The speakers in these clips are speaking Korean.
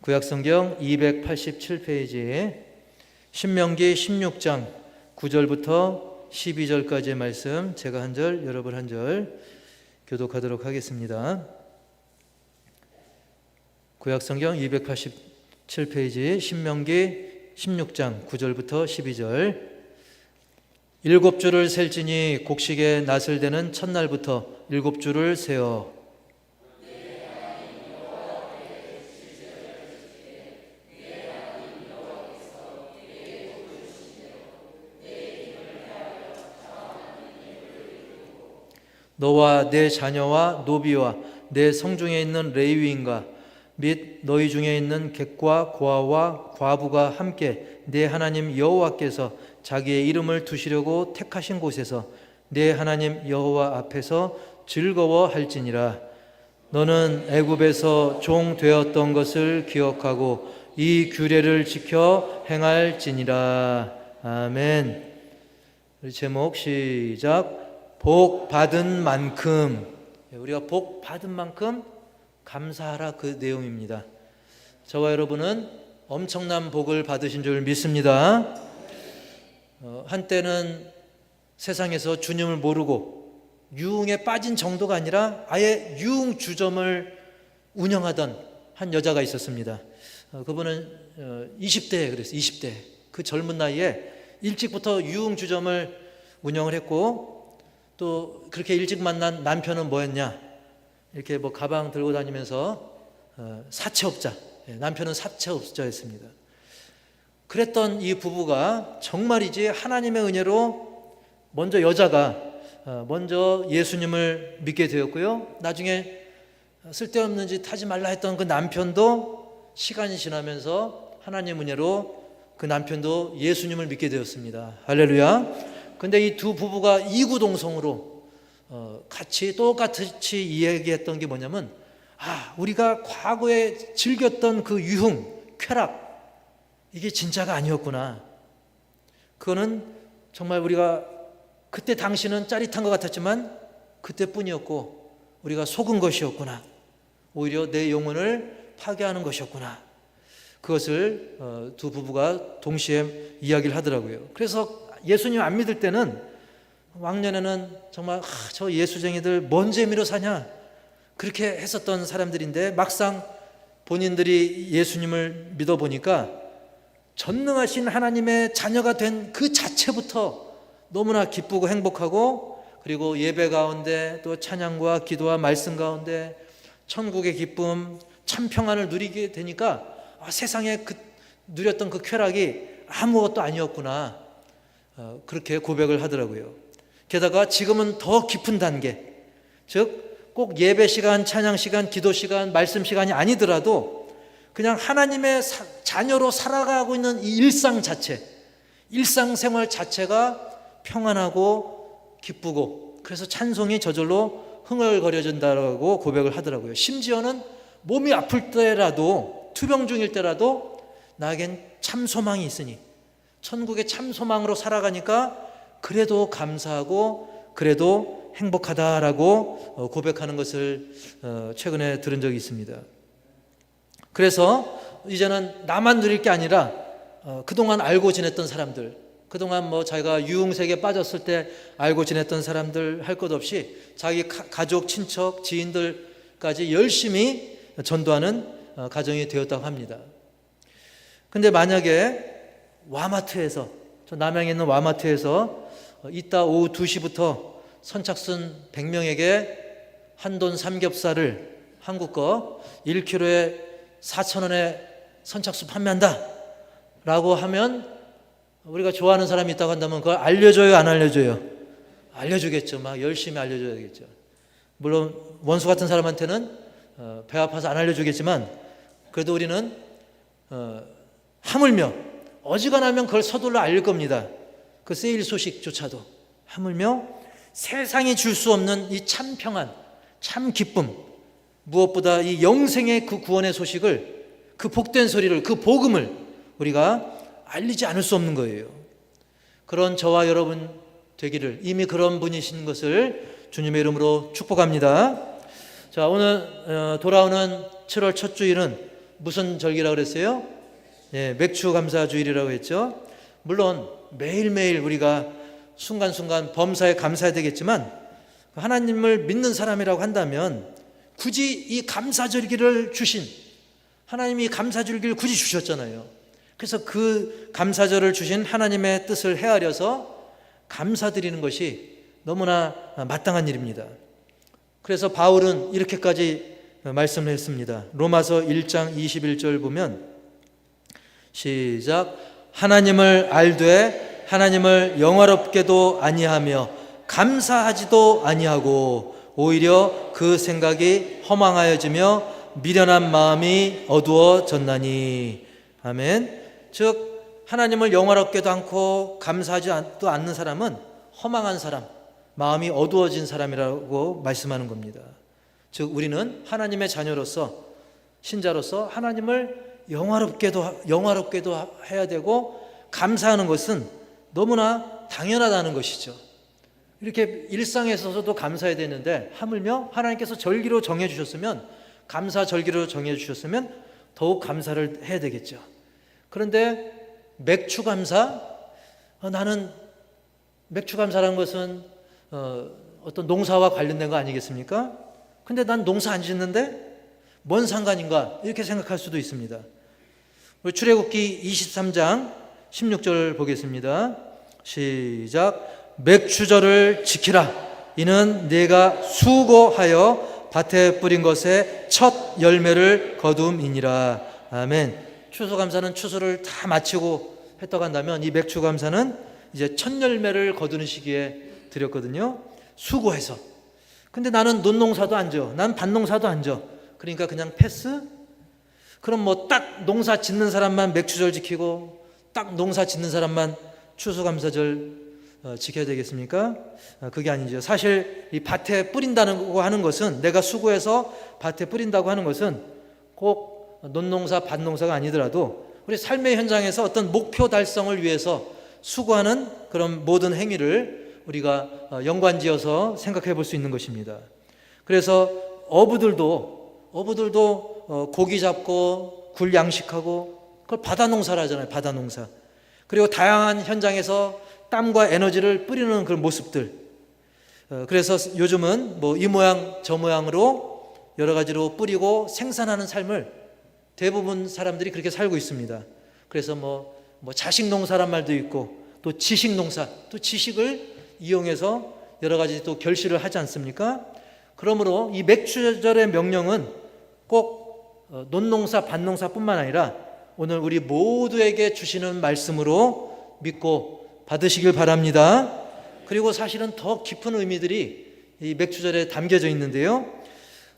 구약성경 287페이지에 신명기 16장 9절부터 12절까지의 말씀 제가 한 절, 여러분 한 절 교독하도록 하겠습니다. 구약성경 287페이지 신명기 16장 9절부터 12절 일곱 줄을 셀지니 곡식의 낫을 되는 첫날부터 일곱 줄을 세어 너와 내 자녀와 노비와 내 성중에 있는 레위인과 및 너희 중에 있는 객과 고아와 과부가 함께 내 하나님 여호와께서 자기의 이름을 두시려고 택하신 곳에서 내 하나님 여호와 앞에서 즐거워할지니라. 너는 애굽에서 종 되었던 것을 기억하고 이 규례를 지켜 행할지니라. 아멘. 제목 시작 복 받은 만큼 예, 우리가 복 받은 만큼 감사하라 그 내용입니다. 저와 여러분은 엄청난 복을 받으신 줄 믿습니다. 어, 한때는 세상에서 주님을 모르고 유흥에 빠진 정도가 아니라 아예 유흥 주점을 운영하던 한 여자가 있었습니다. 어, 그분은 어, 20대에 그랬어요. 20대 그 젊은 나이에 일찍부터 유흥 주점을 운영을 했고 또 그렇게 일찍 만난 남편은 뭐였냐? 이렇게 뭐 가방 들고 다니면서 어, 사채업자, 예, 남편은 사채업자였습니다. 그랬던 이 부부가 정말이지 하나님의 은혜로 먼저 여자가 어, 먼저 예수님을 믿게 되었고요. 나중에 쓸데없는 짓 하지 말라 했던 그 남편도 시간이 지나면서 하나님 은혜로 그 남편도 예수님을 믿게 되었습니다. 할렐루야. 근데 이 두 부부가 이구동성으로 어, 같이 똑같이 이야기했던 게 뭐냐면 아 우리가 과거에 즐겼던 그 유흥 쾌락 이게 진짜가 아니었구나. 그거는 정말 우리가 그때 당시는 짜릿한 것 같았지만 그때뿐이었고 우리가 속은 것이었구나. 오히려 내 영혼을 파괴하는 것이었구나. 그것을 어, 두 부부가 동시에 이야기를 하더라고요. 그래서 예수님 안 믿을 때는 왕년에는 정말 아, 저 예수쟁이들 뭔 재미로 사냐? 그렇게 했었던 사람들인데 막상 본인들이 예수님을 믿어 보니까 전능하신 하나님의 자녀가 된 그 자체부터 너무나 기쁘고 행복하고 그리고 예배 가운데 또 찬양과 기도와 말씀 가운데 천국의 기쁨 참 평안을 누리게 되니까 아, 세상에 그 누렸던 그 쾌락이 아무것도 아니었구나. 어, 그렇게 고백을 하더라고요. 게다가 지금은 더 깊은 단계, 즉 꼭 예배 시간, 찬양 시간, 기도 시간, 말씀 시간이 아니더라도 그냥 하나님의 사, 자녀로 살아가고 있는 이 일상 자체, 일상 생활 자체가 평안하고 기쁘고 그래서 찬송이 저절로 흥얼거려진다고 고백을 하더라고요. 심지어는 몸이 아플 때라도 투병 중일 때라도 나에겐 참 소망이 있으니 천국의 참 소망으로 살아가니까 그래도 감사하고 그래도 행복하다라고 어, 고백하는 것을 어, 최근에 들은 적이 있습니다. 그래서 이제는 나만 누릴 게 아니라 어, 그동안 알고 지냈던 사람들, 그동안 뭐 자기가 유흥색에 빠졌을 때 알고 지냈던 사람들 할 것 없이 자기 가족, 친척, 지인들까지 열심히 전도하는 가정이 되었다고 합니다. 근데 만약에 와마트에서 저 남양에 있는 와마트에서 이따 오후 2시부터 선착순 100명에게 한돈 삼겹살을 한국 거 1kg에 4,000원에 선착순 판매한다. 라고 하면 우리가 좋아하는 사람이 있다고 한다면 그걸 알려줘요? 안 알려줘요? 알려주겠죠. 막 열심히 알려줘야겠죠. 물론 원수 같은 사람한테는 어, 배 아파서 안 알려주겠지만 그래도 우리는 어, 하물며 어지간하면 그걸 서둘러 알릴 겁니다 그 세일 소식조차도 하물며 세상이 줄 수 없는 이 참 평안, 참 기쁨, 무엇보다 이 영생의 그 구원의 소식을 그 복된 소리를 그 복음을 우리가 알리지 않을 수 없는 거예요. 그런 저와 여러분 되기를 이미 그런 분이신 것을 주님의 이름으로 축복합니다. 자, 오늘 어, 돌아오는 7월 첫 주일은 무슨 절기라고 그랬어요? 예, 맥주 감사 주일이라고 했죠. 물론 매일매일 우리가 순간순간 범사에 감사해야 되겠지만 하나님을 믿는 사람이라고 한다면 굳이 이 감사절기를 주신 하나님이 감사절기를 굳이 주셨잖아요. 그래서 그 감사절을 주신 하나님의 뜻을 헤아려서 감사드리는 것이 너무나 마땅한 일입니다. 그래서 바울은 이렇게까지 말씀을 했습니다. 로마서 1장 21절 보면 시작 하나님을 알되 하나님을 영화롭게도 아니하며 감사하지도 아니하고 오히려 그 생각이 허망하여지며 미련한 마음이 어두워졌나니 아멘. 즉 하나님을 영화롭게도 않고 감사하지도 않는 사람은 허망한 사람, 마음이 어두워진 사람이라고 말씀하는 겁니다. 즉 우리는 하나님의 자녀로서 신자로서 하나님을 영화롭게도 영화롭게도 해야 되고 감사하는 것은 너무나 당연하다는 것이죠. 이렇게 일상에서도 감사해야 되는데 하물며 하나님께서 절기로 정해 주셨으면 감사 절기로 정해 주셨으면 더욱 감사를 해야 되겠죠. 그런데 맥주 감사 어, 나는 맥주 감사라는 것은 어, 어떤 농사와 관련된 거 아니겠습니까? 근데 난 농사 안 짓는데 뭔 상관인가 이렇게 생각할 수도 있습니다. 출애굽기 23장 16절 보겠습니다. 시작 맥주절을 지키라 이는 내가 수고하여 밭에 뿌린 것의 첫 열매를 거둠이니라 아멘. 추수 감사는 추수를 다 마치고 한다면 이 맥주감사는 이제 첫 열매를 거두는 시기에 드렸거든요. 수고해서. 근데 나는 논농사도 안 져. 난 밭농사도 안 져. 그러니까 그냥 패스? 그럼 뭐 딱 농사 짓는 사람만 맥주절 지키고 딱 농사 짓는 사람만 추수감사절 어, 지켜야 되겠습니까? 어, 그게 아니죠. 사실 이 밭에 뿌린다고 하는 것은 내가 수고해서 밭에 뿌린다고 하는 것은 꼭 논농사, 밭농사가 아니더라도 우리 삶의 현장에서 어떤 목표 달성을 위해서 수고하는 그런 모든 행위를 우리가 어, 연관지어서 생각해 볼 수 있는 것입니다. 그래서 어부들도 어부들도 어, 고기 잡고 굴 양식하고 그걸 바다 농사를 하잖아요. 바다 농사. 그리고 다양한 현장에서 땀과 에너지를 뿌리는 그런 모습들. 어, 그래서 요즘은 뭐 이 모양 저 모양으로 여러 가지로 뿌리고 생산하는 삶을 대부분 사람들이 그렇게 살고 있습니다. 그래서 뭐, 뭐 자식 농사란 말도 있고 또 지식 농사, 또 지식을 이용해서 여러 가지 또 결실을 하지 않습니까? 그러므로 이 맥주절의 명령은 꼭 어, 논농사, 밭농사뿐만 아니라 오늘 우리 모두에게 주시는 말씀으로 믿고 받으시길 바랍니다. 그리고 사실은 더 깊은 의미들이 이 맥주절에 담겨져 있는데요.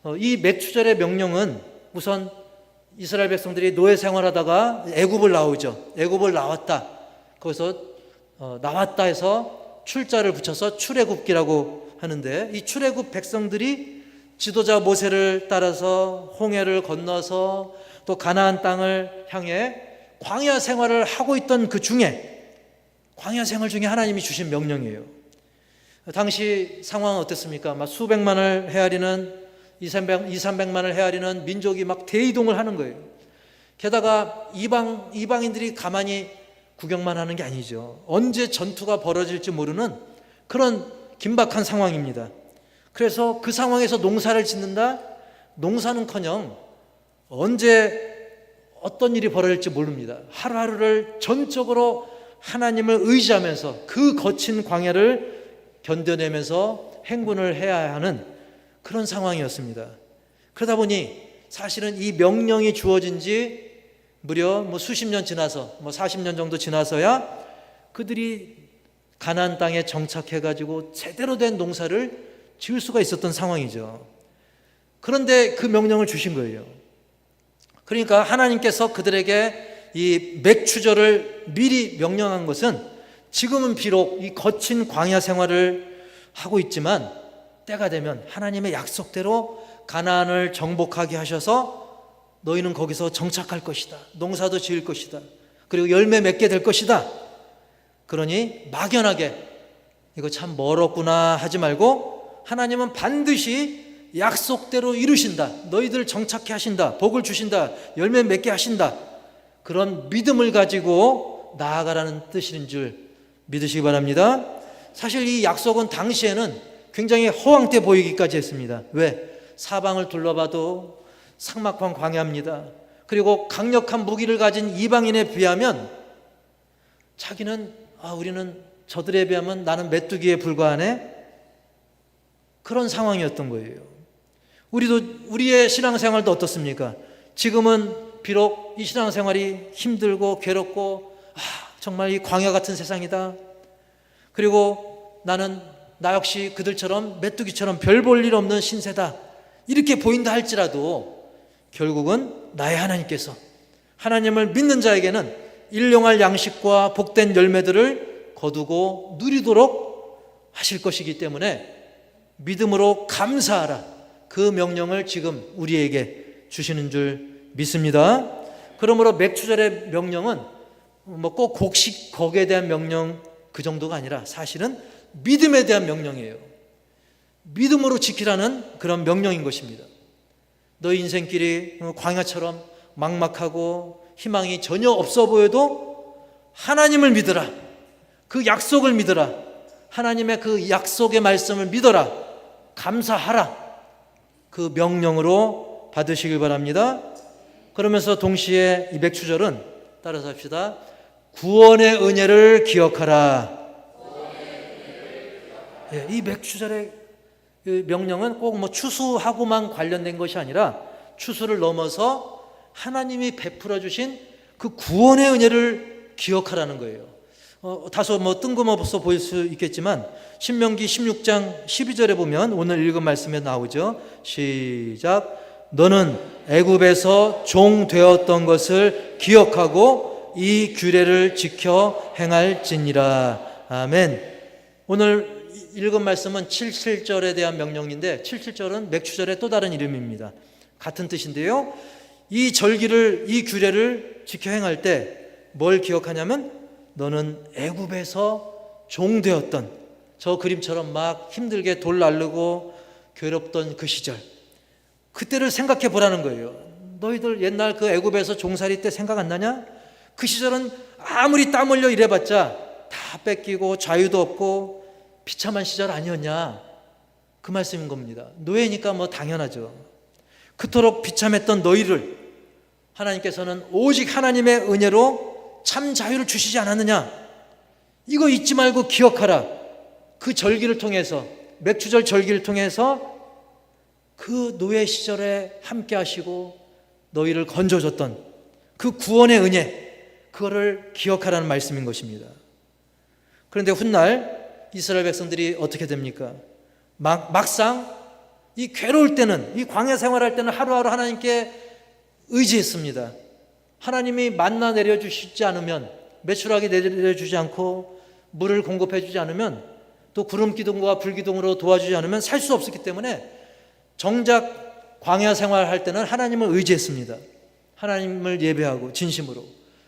어, 이 맥주절의 명령은 우선 이스라엘 백성들이 노예 생활하다가 애굽을 나오죠. 애굽을 나왔다. 거기서 어, 나왔다 해서 출자를 붙여서 출애굽기라고 하는데 이 출애굽 백성들이 지도자 모세를 따라서 홍해를 건너서 또 가나안 땅을 향해 광야 생활을 하고 있던 그 중에 광야 생활 중에 하나님이 주신 명령이에요. 당시 상황은 어땠습니까? 막 수백만을 헤아리는 2, 300, 2, 300만을 헤아리는 민족이 막 대이동을 하는 거예요. 게다가 이방, 이방인들이 가만히 구경만 하는 게 아니죠. 언제 전투가 벌어질지 모르는 그런 긴박한 상황입니다. 그래서 그 상황에서 농사를 짓는다? 농사는 커녕 언제 어떤 일이 벌어질지 모릅니다. 하루하루를 전적으로 하나님을 의지하면서 그 거친 광야를 견뎌내면서 행군을 해야 하는 그런 상황이었습니다. 그러다 보니 사실은 이 명령이 주어진 지 무려 뭐 수십 년 지나서 뭐 40년 정도 지나서야 그들이 가나안 땅에 정착해 가지고 제대로 된 농사를 지을 수가 있었던 상황이죠. 그런데 그 명령을 주신 거예요. 그러니까 하나님께서 그들에게 이 맥추절을 미리 명령한 것은 지금은 비록 이 거친 광야 생활을 하고 있지만 때가 되면 하나님의 약속대로 가나안을 정복하게 하셔서 너희는 거기서 정착할 것이다. 농사도 지을 것이다. 그리고 열매 맺게 될 것이다. 그러니 막연하게 이거 참 멀었구나 하지 말고 하나님은 반드시 약속대로 이루신다. 너희들 정착해 하신다. 복을 주신다. 열매 맺게 하신다. 그런 믿음을 가지고 나아가라는 뜻인 줄 믿으시기 바랍니다. 사실 이 약속은 당시에는 굉장히 허황돼 보이기까지 했습니다. 왜? 사방을 둘러봐도 삭막한 광야입니다. 그리고 강력한 무기를 가진 이방인에 비하면 자기는 아 우리는 저들에 비하면 나는 메뚜기에 불과하네 그런 상황이었던 거예요. 우리도 우리의 신앙생활도 어떻습니까? 지금은 비록 이 신앙생활이 힘들고 괴롭고 아, 정말 이 광야 같은 세상이다. 그리고 나는 나 역시 그들처럼 메뚜기처럼 별 볼 일 없는 신세다. 이렇게 보인다 할지라도 결국은 나의 하나님께서 하나님을 믿는 자에게는 일용할 양식과 복된 열매들을 거두고 누리도록 하실 것이기 때문에 믿음으로 감사하라. 그 명령을 지금 우리에게 주시는 줄 믿습니다. 그러므로 맥주절의 명령은 뭐 꼭 곡식 거기에 대한 명령 그 정도가 아니라 사실은 믿음에 대한 명령이에요. 믿음으로 지키라는 그런 명령인 것입니다. 너 인생길이 광야처럼 막막하고 희망이 전혀 없어 보여도 하나님을 믿어라. 그 약속을 믿어라. 하나님의 그 약속의 말씀을 믿어라. 감사하라. 그 명령으로 받으시길 바랍니다. 그러면서 동시에 이 맥주절은 따라서 합시다. 구원의 은혜를 기억하라. 예, 이 맥주절의 그 명령은 꼭 뭐 추수하고만 관련된 것이 아니라 추수를 넘어서 하나님이 베풀어 주신 그 구원의 은혜를 기억하라는 거예요. 어, 다소 뭐 뜬금없어 보일 수 있겠지만 신명기 16장 12절에 보면 오늘 읽은 말씀에 나오죠. 시작. 너는 애굽에서 종 되었던 것을 기억하고 이 규례를 지켜 행할지니라. 아멘. 오늘 읽은 말씀은 77절에 대한 명령인데 77절은 맥주절의 또 다른 이름입니다. 같은 뜻인데요. 이 절기를 이 규례를 지켜 행할 때 뭘 기억하냐면 너는 애굽에서 종되었던 저 그림처럼 막 힘들게 돌 날르고 괴롭던 그 시절 그때를 생각해 보라는 거예요. 너희들 옛날 그 애굽에서 종살이 때 생각 안 나냐? 그 시절은 아무리 땀 흘려 일해봤자 다 뺏기고 자유도 없고 비참한 시절 아니었냐? 그 말씀인 겁니다. 노예니까 뭐 당연하죠. 그토록 비참했던 너희를 하나님께서는 오직 하나님의 은혜로 참 자유를 주시지 않았느냐? 이거 잊지 말고 기억하라. 그 절기를 통해서 맥주절 절기를 통해서 그 노예 시절에 함께 하시고 너희를 건져줬던 그 구원의 은혜 그거를 기억하라는 말씀인 것입니다. 그런데 훗날 이스라엘 백성들이 어떻게 됩니까? 막, 막상 이 괴로울 때는 이 광야 생활할 때는 하루하루 하나님께 의지했습니다. 하나님이 만나 내려주시지 않으면 매출하게 내려주지 않고 물을 공급해 주지 않으면 또 구름 기둥과 불 기둥으로 도와주지 않으면 살 수 없었기 때문에 정작 광야 생활할 때는 하나님을 의지했습니다. 하나님을 예배하고 진심으로.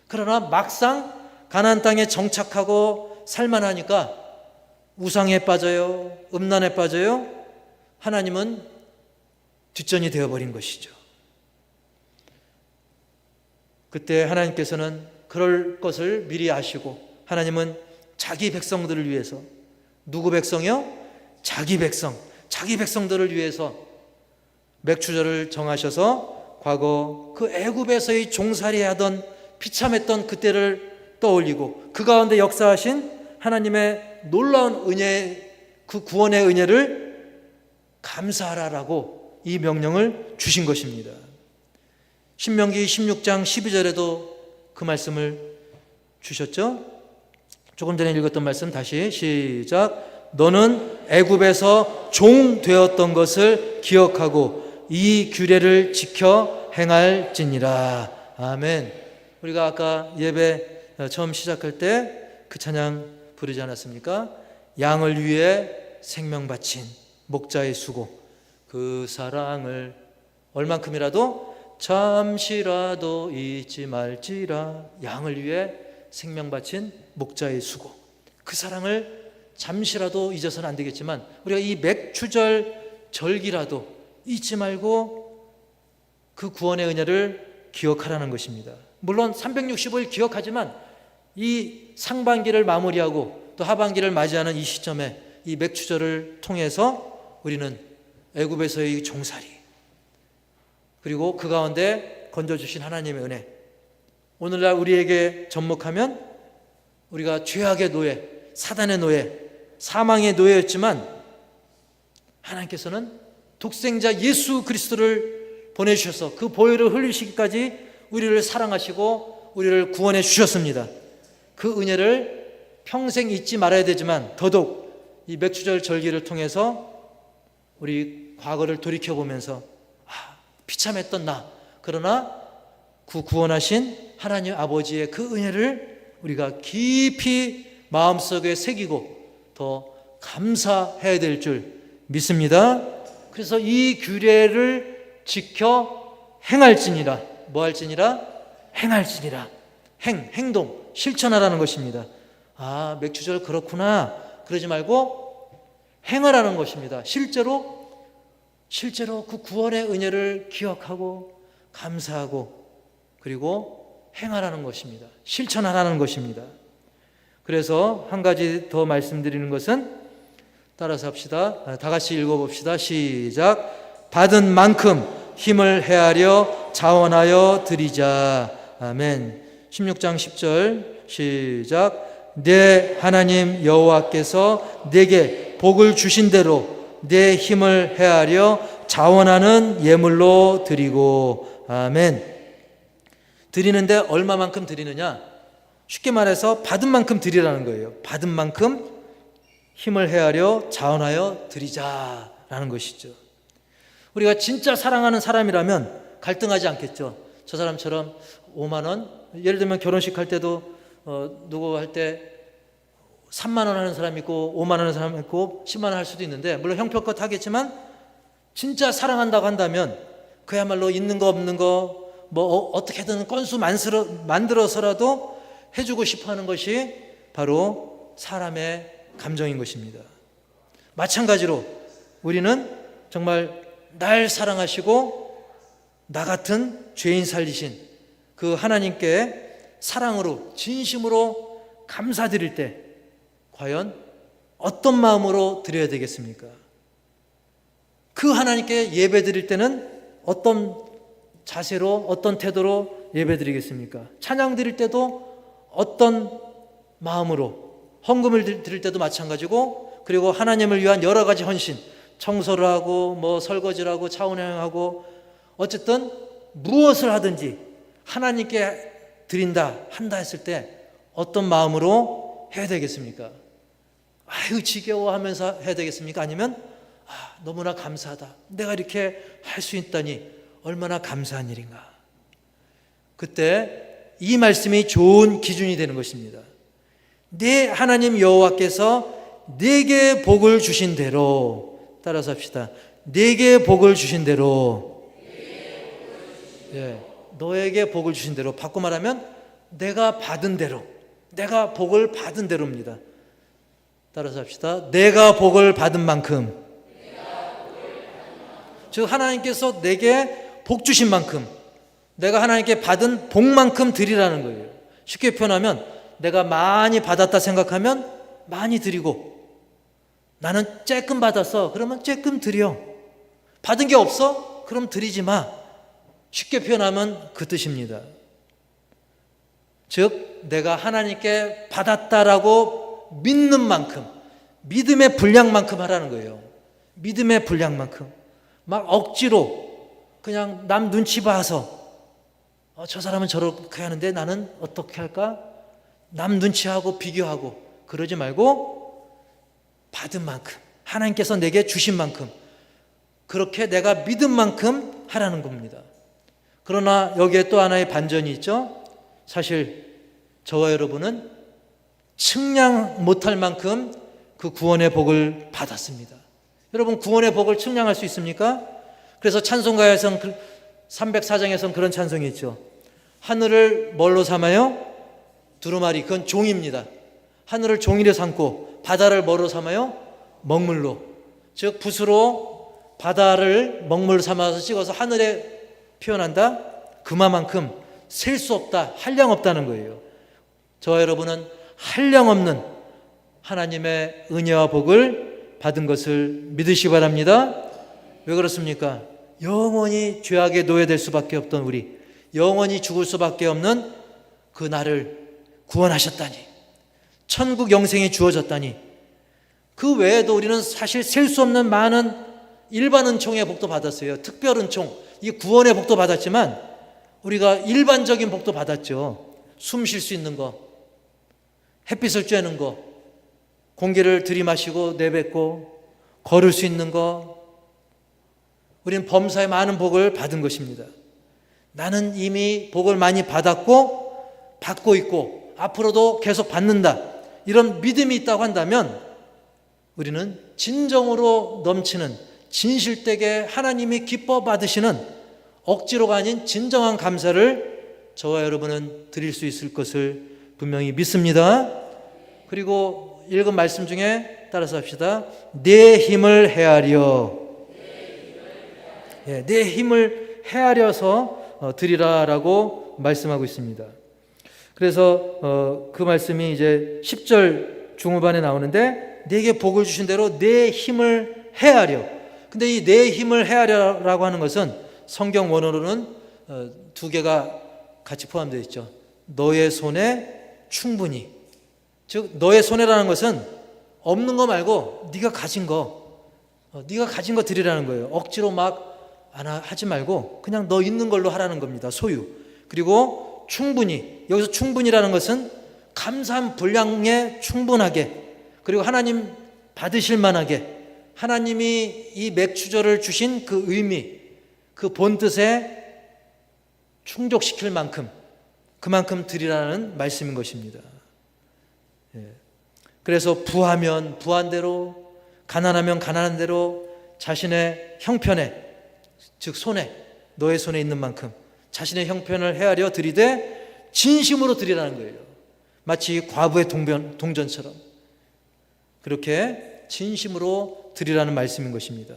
그러나 막상 가나안 땅에 정착하고 살만하니까 우상에 빠져요. 음란에 빠져요. 하나님은 뒷전이 되어 버린 것이죠. 그때 하나님께서는 그럴 것을 미리 아시고 하나님은 자기 백성들을 위해서 누구 백성이요? 자기 백성, 자기 백성들을 위해서 맥주절을 정하셔서 과거 그 애굽에서의 종살이 하던 비참했던 그때를 떠올리고 그 가운데 역사하신 하나님의 놀라운 은혜 그 구원의 은혜를 감사하라라고 이 명령을 주신 것입니다. 신명기 16장 12절에도 그 말씀을 주셨죠? 조금 전에 읽었던 말씀 다시 시작. 너는 애굽에서 종 되었던 것을 기억하고 이 규례를 지켜 행할지니라. 아멘. 우리가 아까 예배 처음 시작할 때 그 찬양 부르지 않았습니까? 양을 위해 생명 바친 목자의 수고 그 사랑을 얼만큼이라도 잠시라도 잊지 말지라 양을 위해 생명 바친 목자의 수고 그 사랑을 잠시라도 잊어서는 안 되겠지만 우리가 이 맥주절 절기라도 잊지 말고 그 구원의 은혜를 기억하라는 것입니다. 물론 365일 기억하지만 이 상반기를 마무리하고 또 하반기를 맞이하는 이 시점에 이 맥추절을 통해서 우리는 애굽에서의 종살이 그리고 그 가운데 건져 주신 하나님의 은혜 오늘날 우리에게 접목하면 우리가 죄악의 노예, 사단의 노예, 사망의 노예였지만 하나님께서는 독생자 예수 그리스도를 보내주셔서 그 보혈을 흘리시기까지 우리를 사랑하시고 우리를 구원해 주셨습니다. 그 은혜를 평생 잊지 말아야 되지만 더더욱 이 맥주절 절기를 통해서 우리 과거를 돌이켜 보면서 아, 비참했던 나 그러나 그 구원하신 하나님 아버지의 그 은혜를 우리가 깊이 마음속에 새기고 더 감사해야 될 줄 믿습니다. 그래서 이 규례를 지켜 행할지니라 뭐 할지니라 행할지니라 행 행동 실천하라는 것입니다. 아 맥주절 그렇구나 그러지 말고 행하라는 것입니다. 실제로 실제로 그 구원의 은혜를 기억하고 감사하고 그리고 행하라는 것입니다. 실천하라는 것입니다. 그래서 한 가지 더 말씀드리는 것은 따라서 합시다. 아, 다 같이 읽어봅시다. 시작. 받은 만큼 힘을 헤아려 자원하여 드리자. 아멘. 16장 10절 시작. 내 하나님 여호와께서 내게 복을 주신 대로 내 힘을 헤아려 자원하는 예물로 드리고 아멘. 드리는데 얼마만큼 드리느냐? 쉽게 말해서 받은 만큼 드리라는 거예요. 받은 만큼 힘을 헤아려 자원하여 드리자라는 것이죠. 우리가 진짜 사랑하는 사람이라면 갈등하지 않겠죠. 저 사람처럼 5만 원, 예를 들면 결혼식 할 때도 어, 누구 할때 3만 원 하는 사람 있고 5만 원 하는 사람 있고 10만 원 할 수도 있는데 물론 형편껏 하겠지만 진짜 사랑한다고 한다면 그야말로 있는 거 없는 거 뭐 어, 떻게든 건수 만들어, 만들어서라도 해주고 싶어 하는 것이 바로 사람의 감정인 것입니다. 마찬가지로 우리는 정말 날 사랑하시고 나 같은 죄인 살리신 그 하나님께 사랑으로 진심으로 감사드릴 때 과연 어떤 마음으로 드려야 되겠습니까? 그 하나님께 예배 드릴 때는 어떤 자세로 어떤 태도로 예배 드리겠습니까? 찬양 드릴 때도 어떤 마음으로 헌금을 드릴 때도 마찬가지고 그리고 하나님을 위한 여러 가지 헌신 청소를 하고 뭐 설거지를 하고 차 운행하고 어쨌든 무엇을 하든지 하나님께 드린다 한다 했을 때 어떤 마음으로 해야 되겠습니까? 아유 지겨워 하면서 해야 되겠습니까? 아니면 아, 너무나 감사하다. 내가 이렇게 할 수 있다니 얼마나 감사한 일인가. 그때 이 말씀이 좋은 기준이 되는 것입니다. 내 하나님 여호와께서 내게 복을 주신 대로 따라서 합시다. 내게 복을 주신 대로 예, 너에게 복을 주신 대로 바꿔 말하면 내가 받은 대로 내가 복을 받은 대로입니다. 따라서 합시다. 내가 복을 받은 만큼 즉 하나님께서 내게 복 주신 만큼 내가 하나님께 받은 복만큼 드리라는 거예요. 쉽게 표현하면 내가 많이 받았다 생각하면 많이 드리고 나는 쬐끔 받았어. 그러면 쬐끔 드려. 받은 게 없어? 그럼 드리지 마. 쉽게 표현하면 그 뜻입니다. 즉, 내가 하나님께 받았다라고 믿는 만큼, 믿음의 분량만큼 하라는 거예요. 믿음의 분량만큼. 막 억지로 그냥 남 눈치 봐서 어, 저 사람은 저렇게 하는데 나는 어떻게 할까? 남 눈치하고 비교하고 그러지 말고 받은 만큼 하나님께서 내게 주신 만큼 그렇게 내가 믿은 만큼 하라는 겁니다. 그러나 여기에 또 하나의 반전이 있죠. 사실 저와 여러분은 측량 못할 만큼 그 구원의 복을 받았습니다. 여러분 구원의 복을 측량할 수 있습니까? 그래서 찬송가에선 304장에선 그, 그런 찬송이 있죠. 하늘을 뭘로 삼아요? 두루마리 그건 종입니다. 하늘을 종이로 삼고 바다를 뭐로 삼아요? 먹물로. 즉 붓으로 바다를 먹물 삼아서 찍어서 하늘에 표현한다? 그만큼 셀 수 없다, 한량 없다는 거예요. 저와 여러분은 한량 없는 하나님의 은혜와 복을 받은 것을 믿으시 기 바랍니다. 왜 그렇습니까? 영원히 죄악에 노예될 수밖에 없던 우리, 영원히 죽을 수밖에 없는 그 나를 구원하셨다니, 천국 영생이 주어졌다니, 그 외에도 우리는 사실 셀 수 없는 많은 일반 은총의 복도 받았어요. 특별 은총, 이 구원의 복도 받았지만 우리가 일반적인 복도 받았죠. 숨 쉴 수 있는 거, 햇빛을 쬐는 거, 공기를 들이마시고 내뱉고 걸을 수 있는 거, 우리는 범사에 많은 복을 받은 것입니다. 나는 이미 복을 많이 받았고 받고 있고 앞으로도 계속 받는다. 이런 믿음이 있다고 한다면 우리는 진정으로 넘치는 진실되게 하나님이 기뻐 받으시는 억지로가 아닌 진정한 감사를 저와 여러분은 드릴 수 있을 것을 분명히 믿습니다. 그리고 읽은 말씀 중에 따라서 합시다. 내 힘을 헤아려. 예, 내 힘을 헤아려서 어, 드리라라고 말씀하고 있습니다. 그래서 어, 그 말씀이 이제 10절 중후반에 나오는데 내게 복을 주신 대로 내 힘을 헤아려. 근데 이 내 힘을 헤아려라고 하는 것은 성경 원어로는 어, 두 개가 같이 포함되어 있죠. 너의 손에 충분히. 즉 너의 손에라는 것은 없는 거 말고 네가 가진 거, 어, 네가 가진 거 드리라는 거예요. 억지로 막안 하지 말고 그냥 너 있는 걸로 하라는 겁니다. 소유. 그리고 충분히 여기서 충분이라는 것은 감사한 분량에 충분하게 그리고 하나님 받으실 만하게 하나님이 이 맥주절을 주신 그 의미 그 본 뜻에 충족시킬 만큼 그만큼 드리라는 말씀인 것입니다. 예. 그래서 부하면 부한 대로 가난하면 가난한 대로 자신의 형편에 즉 손에 너의 손에 있는 만큼 자신의 형편을 헤아려 드리되 진심으로 드리라는 거예요. 마치 과부의 동변, 동전처럼 그렇게 진심으로 드리라는 말씀인 것입니다.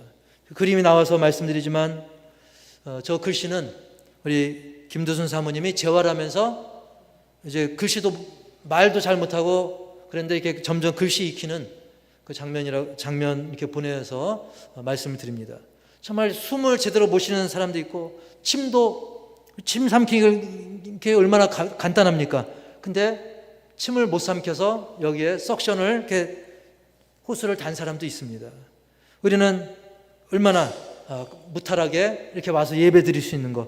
그림이 나와서 말씀드리지만 어, 저 글씨는 우리 김두순 사모님이 재활하면서 이제 글씨도 말도 잘 못하고 그런데 이렇게 점점 글씨 익히는 그 장면이라 장면 이렇게 보내서 어, 말씀을 드립니다. 정말 숨을 제대로 못 쉬는 사람도 있고 침도 침 삼키기 얼마나 가, 간단합니까? 근데 침을 못 삼켜서 여기에 석션을 이렇게 호수를 단 사람도 있습니다. 우리는 얼마나 아, 무탈하게 이렇게 와서 예배 드릴 수 있는 것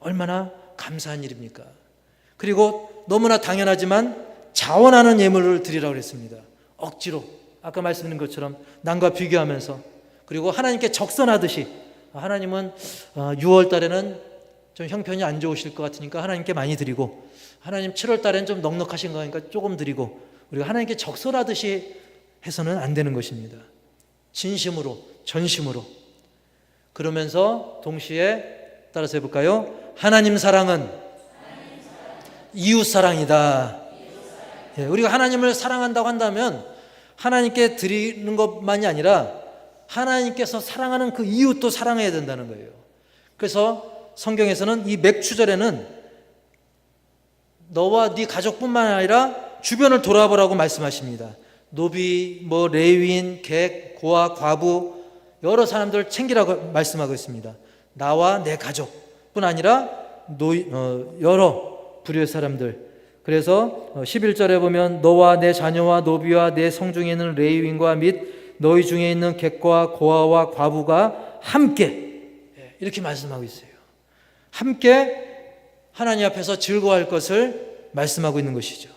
얼마나 감사한 일입니까? 그리고 너무나 당연하지만 자원하는 예물을 드리라고 그랬습니다. 억지로 아까 말씀드린 것처럼 남과 비교하면서 그리고 하나님께 적선하듯이 하나님은 6월 어, 달에는 좀 형편이 안 좋으실 것 같으니까 하나님께 많이 드리고 하나님 7월 달에는 좀 넉넉하신 거니까 조금 드리고 우리가 하나님께 적선하듯이 해서는 안 되는 것입니다. 진심으로 전심으로 그러면서 동시에 따라서 해볼까요? 하나님 사랑은 이웃 사랑이다. 예, 우리가 하나님을 사랑한다고 한다면 하나님께 드리는 것만이 아니라 하나님께서 사랑하는 그 이웃도 사랑해야 된다는 거예요. 그래서 성경에서는 이 맥추절에는 너와 네 가족뿐만 아니라 주변을 돌아보라고 말씀하십니다. 노비, 뭐 레위인, 객, 고아, 과부 여러 사람들 챙기라고 말씀하고 있습니다. 나와 내 가족 뿐 아니라 노, 어, 여러 부류의 사람들. 그래서 11절에 어, 보면 너와 내 자녀와 노비와 내 성중에 있는 레위인과 및 너희 중에 있는 객과 고아와 과부가 함께 예, 이렇게 말씀하고 있어요. 함께 하나님 앞에서 즐거워할 것을 말씀하고 있는 것이죠.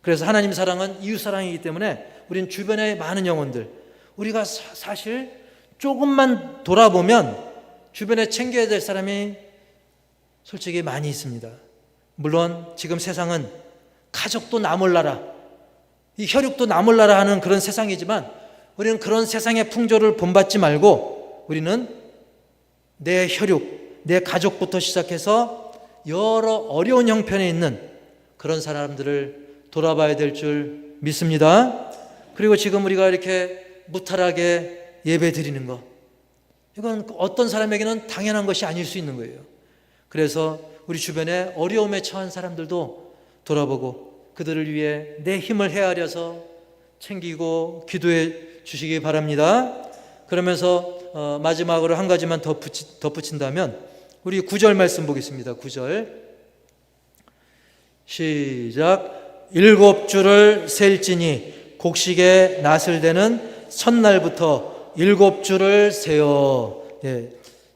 그래서 하나님 사랑은 이웃 사랑이기 때문에 우리는 주변의 많은 영혼들 우리가 사, 실 조금만 돌아보면 주변에 챙겨야 될 사람이 솔직히 많이 있습니다. 물론 지금 세상은 가족도 나몰라라, 이 혈육도 나몰라라 하는 그런 세상이지만 우리는 그런 세상의 풍조를 본받지 말고 우리는 내 혈육, 내 가족부터 시작해서 여러 어려운 형편에 있는 그런 사람들을 돌아봐야 될 줄 믿습니다. 그리고 지금 우리가 이렇게 무탈하게 예배 드리는 거, 이건 어떤 사람에게는 당연한 것이 아닐 수 있는 거예요. 그래서 우리 주변에 어려움에 처한 사람들도 돌아보고 그들을 위해 내 힘을 헤아려서 챙기고 기도해 주시기 바랍니다. 그러면서 어, 마지막으로 한 가지만 덧붙이, 덧붙인 다면 우리 구절 말씀 보겠습니다. 구절 시작 일곱 줄을 셀지니 곡식에 낫을 대는 첫날부터 일곱 줄을 세어 예.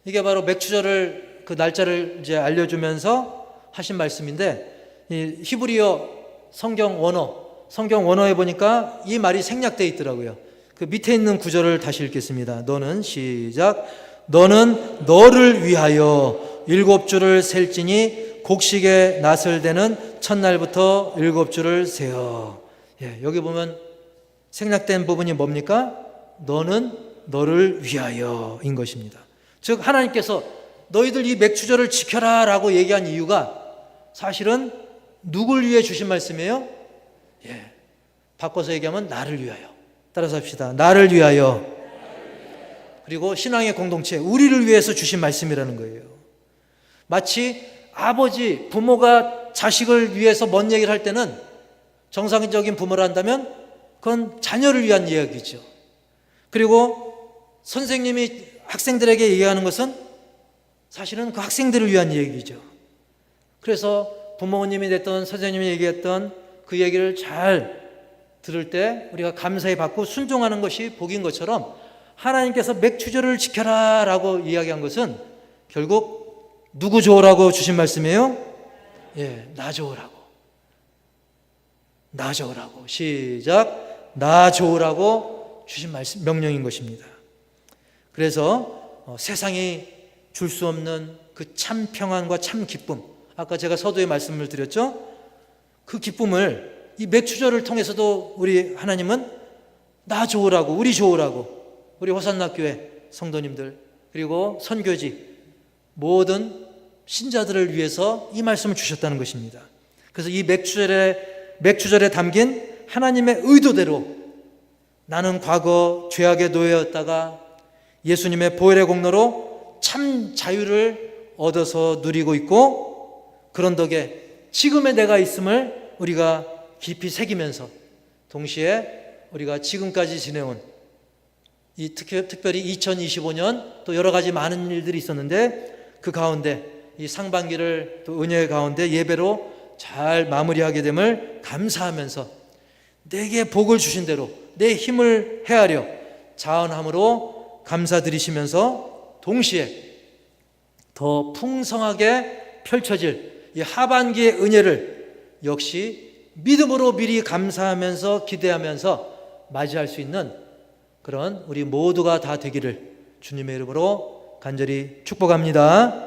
이게 바로 맥추절을 그 날짜를 이제 알려주면서 하신 말씀인데 이 히브리어 성경 원어 성경 원어에 보니까 이 말이 생략되어 있더라고요. 그 밑에 있는 구절을 다시 읽겠습니다. 너는 시작 너는 너를 위하여 일곱 줄을 셀지니 곡식에 낫을 대는 첫날부터 일곱 줄을 세어 예, 여기 보면 생략된 부분이 뭡니까? 너는 너를 위하여인 것입니다. 즉 하나님께서 너희들 이 맥추절을 지켜라라고 얘기한 이유가 사실은 누굴 위해 주신 말씀이에요? 예. 바꿔서 얘기하면 나를 위하여. 따라서 합시다. 나를 위하여. 그리고 신앙의 공동체, 우리를 위해서 주신 말씀이라는 거예요. 마치 아버지, 부모가 자식을 위해서 뭔 얘기를 할 때는 정상적인 부모를 한다면 그건 자녀를 위한 이야기죠. 그리고 선생님이 학생들에게 얘기하는 것은 사실은 그 학생들을 위한 얘기죠. 그래서 부모님이 됐던 선생님이 얘기했던 그 얘기를 잘 들을 때 우리가 감사히 받고 순종하는 것이 복인 것처럼 하나님께서 맥추절을 지켜라 라고 이야기한 것은 결국 누구 좋으라고 주신 말씀이에요? 예, 나 좋으라고. 나 좋으라고. 시작. 나 좋으라고 주신 말씀, 명령인 것입니다. 그래서 어, 세상이 줄 수 없는 그 참 평안과 참 기쁨. 아까 제가 서두에 말씀을 드렸죠? 그 기쁨을 이 맥추절을 통해서도 우리 하나님은 나 좋으라고, 우리 좋으라고, 우리 호산나 교회 성도님들, 그리고 선교지, 모든 신자들을 위해서 이 말씀을 주셨다는 것입니다. 그래서 이 맥추절에, 맥추절에 담긴 하나님의 의도대로 나는 과거 죄악의 노예였다가 예수님의 보혈의 공로로 참 자유를 얻어서 누리고 있고 그런 덕에 지금의 내가 있음을 우리가 깊이 새기면서 동시에 우리가 지금까지 지내온 이 특히, 특별히 2025년 또 여러 가지 많은 일들이 있었는데 그 가운데 이 상반기를 또 은혜의 가운데 예배로 잘 마무리하게 됨을 감사하면서 내게 복을 주신 대로 내 힘을 헤아려 자원함으로 감사드리시면서 동시에 더 풍성하게 펼쳐질 이 하반기의 은혜를 역시 믿음으로 미리 감사하면서 기대하면서 맞이할 수 있는 그런 우리 모두가 다 되기를 주님의 이름으로 간절히 축복합니다.